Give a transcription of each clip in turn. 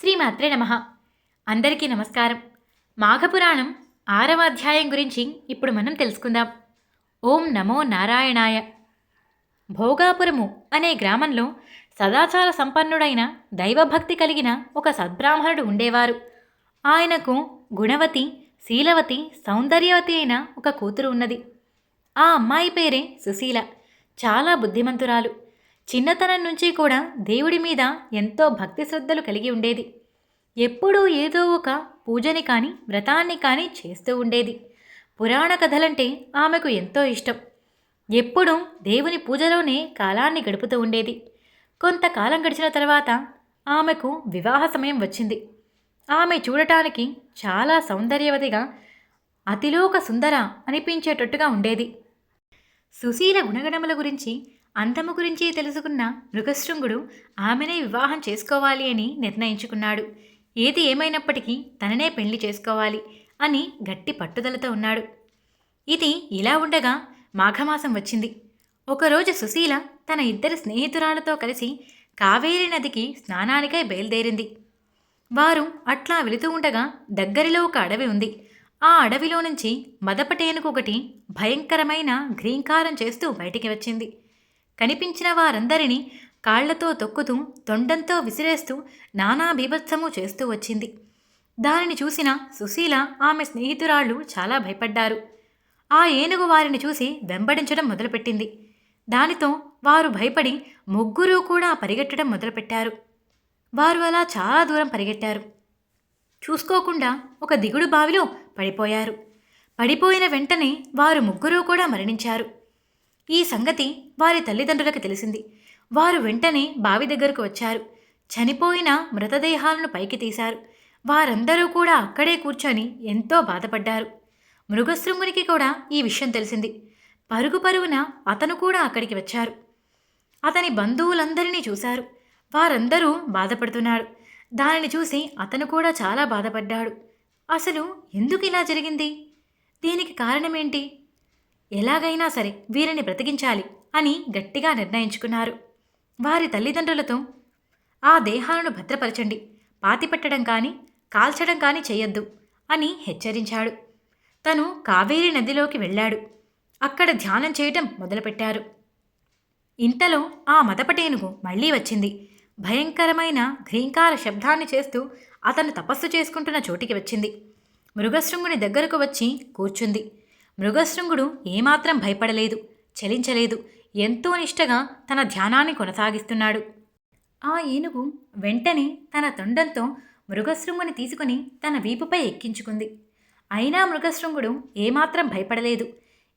శ్రీమాత్రే నమ. అందరికీ నమస్కారం. మాఘపురాణం ఆరవ అధ్యాయం గురించి ఇప్పుడు మనం తెలుసుకుందాం. ఓం నమో నారాయణాయ. భోగాపురము అనే గ్రామంలో సదాచార సంపన్నుడైన దైవభక్తి కలిగిన ఒక సద్బ్రాహ్మణుడు ఉండేవారు. ఆయనకు గుణవతి శీలవతి సౌందర్యవతి అయిన ఒక కూతురు ఉన్నది. ఆ అమ్మాయి పేరే సుశీల. చాలా బుద్ధిమంతురాలు. చిన్నతనం నుంచి కూడా దేవుడి మీద ఎంతో భక్తి శ్రద్ధలు కలిగి ఉండేది. ఎప్పుడూ ఏదో ఒక పూజని కానీ వ్రతాన్ని కానీ చేస్తూ ఉండేది. పురాణ కథలంటే ఆమెకు ఎంతో ఇష్టం. ఎప్పుడూ దేవుని పూజలోనే కాలాన్ని గడుపుతూ ఉండేది. కొంతకాలం గడిచిన తర్వాత ఆమెకు వివాహ సమయం వచ్చింది. ఆమె చూడటానికి చాలా సౌందర్యవతిగా అతిలోక సుందర అనిపించేటట్టుగా ఉండేది. సుశీల గుణగణముల గురించి అంతము గురించి తెలుసుకున్న మృగశృంగుడు ఆమెనే వివాహం చేసుకోవాలి అని నిర్ణయించుకున్నాడు. ఏది ఏమైనప్పటికీ తననే పెళ్ళి చేసుకోవాలి అని గట్టి పట్టుదలతో ఉన్నాడు. ఇది ఇలా ఉండగా మాఘమాసం వచ్చింది. ఒకరోజు సుశీల తన ఇద్దరు స్నేహితురాలతో కలిసి కావేరి నదికి స్నానానికై బయలుదేరింది. వారు అట్లా వెళుతూ ఉండగా దగ్గరలో ఒక అడవి ఉంది. ఆ అడవిలో నుంచి మదపటేనుకు ఒకటి భయంకరమైన గ్రీంకారం చేస్తూ బయటికి వచ్చింది. కనిపించిన వారందరినీ కాళ్ళతో తొక్కుతూ తొండంతో విసిరేస్తూ నానా బీభత్సము చేస్తూ వచ్చింది. దానిని చూసిన సుశీల ఆమె స్నేహితురాళ్ళు చాలా భయపడ్డారు. ఆ ఏనుగు వారిని చూసి వెంబడించడం మొదలుపెట్టింది. దానితో వారు భయపడి ముగ్గురూ కూడా పరిగెట్టడం మొదలుపెట్టారు. వారు అలా చాలా దూరం పరిగెట్టారు. చూసుకోకుండా ఒక దిగుడు బావిలో పడిపోయారు. పడిపోయిన వెంటనే వారు ముగ్గురూ కూడా మరణించారు. ఈ సంగతి వారి తల్లిదండ్రులకు తెలిసింది. వారు వెంటనే బావి దగ్గరకు వచ్చారు. చనిపోయిన మృతదేహాలను పైకి తీశారు. వారందరూ కూడా అక్కడే కూర్చొని ఎంతో బాధపడ్డారు. మృగశృంగునికి కూడా ఈ విషయం తెలిసింది. పరుగు పరుగున అతను కూడా అక్కడికి వచ్చారు. అతని బంధువులందరినీ చూశారు. వారందరూ బాధపడుతున్నాడు దానిని చూసి అతను కూడా చాలా బాధపడ్డాడు. అసలు ఎందుకు ఇలా జరిగింది? దీనికి కారణమేంటి? ఎలాగైనా సరే వీరిని బ్రతికించాలి అని గట్టిగా నిర్ణయించుకున్నారు. వారి తల్లిదండ్రులతో ఆ దేహాలను భద్రపరచండి పాతిపెట్టడం కానీ కాల్చడం కానీ చేయొద్దు అని హెచ్చరించాడు. తను కావేరీ నదిలోకి వెళ్ళాడు. అక్కడ ధ్యానం చేయటం మొదలుపెట్టారు. ఇంతలో ఆ మదపటేనుగు మళ్ళీ వచ్చింది. భయంకరమైన ఘ్రీంకార శబ్దాన్ని చేస్తూ అతను తపస్సు చేసుకుంటున్న చోటికి వచ్చింది. మృగశృంగుని దగ్గరకు వచ్చి కూర్చుంది. మృగశృంగుడు ఏమాత్రం భయపడలేదు చలించలేదు ఎంతో నిష్టగా తన ధ్యానాన్ని కొనసాగిస్తున్నాడు. ఆ ఏనుగు వెంటనే తన తొండంతో మృగశృంగుని తీసుకుని తన వీపుపై ఎక్కించుకుంది. అయినా మృగశృంగుడు ఏమాత్రం భయపడలేదు.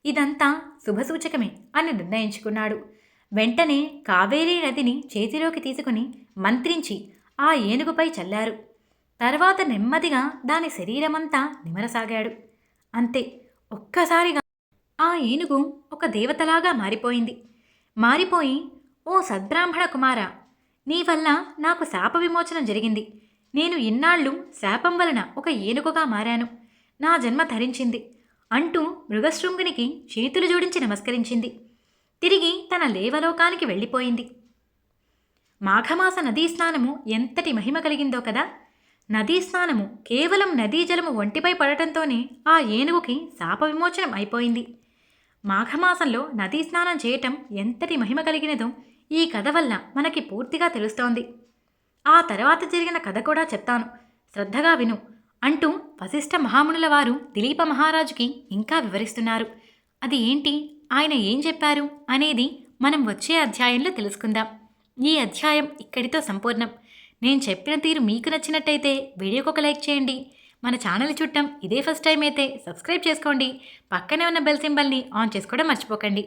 ఇదంతా శుభసూచకమే అని నిర్ణయించుకున్నాడు. వెంటనే కావేరీ నదిని చేతిలోకి తీసుకుని మంత్రించి ఆ ఏనుగుపై చల్లారు. తర్వాత నెమ్మదిగా దాని శరీరమంతా నిమరసాగాడు. అంతే. ఒక్కసారిగా ఆ ఏనుగు ఒక దేవతలాగా మారిపోయింది. మారిపోయి ఓ సద్బ్రాహ్మణ కుమార నీ వల్ల నాకు శాప విమోచనం జరిగింది. నేను ఇన్నాళ్ళు శాపం వలన ఒక ఏనుగుగా మారాను. నా జన్మ ధరించింది అంటూ మృగశృంగునికి చేతులు జోడించి నమస్కరించింది. తిరిగి తన లేవలోకానికి వెళ్ళిపోయింది. మాఘమాస నదీ స్నానము ఎంతటి మహిమ కలిగిందో కదా! నదీ స్నానము కేవలం నదీ జలము ఒంటిపై పడటంతోనే ఆ ఏనుగుకి శాప విమోచనం అయిపోయింది. మాఘమాసంలో నదీ స్నానం చేయటం ఎంతటి మహిమ కలిగినదో ఈ కథ వల్ల మనకి పూర్తిగా తెలుస్తోంది. ఆ తర్వాత జరిగిన కథ కూడా చెప్తాను. శ్రద్ధగా విను. అంటూ వశిష్ఠ మహామునుల వారు దిలీప మహారాజుకి ఇంకా వివరిస్తున్నారు. అది ఏంటి? ఆయన ఏం చెప్పారు? అనేది మనం వచ్చే అధ్యాయంలో తెలుసుకుందాం. ఈ అధ్యాయం ఇక్కడితో సంపూర్ణం. నేను చెప్పిన తీరు మీకు నచ్చినట్టయితే వీడియోకి ఒక లైక్ చేయండి. మన ఛానల్ చుట్టం ఇదే ఫస్ట్ టైం అయితే సబ్స్క్రైబ్ చేసుకోండి. పక్కనే ఉన్న బెల్ సింబల్ని ఆన్ చేసుకోవడం మర్చిపోకండి.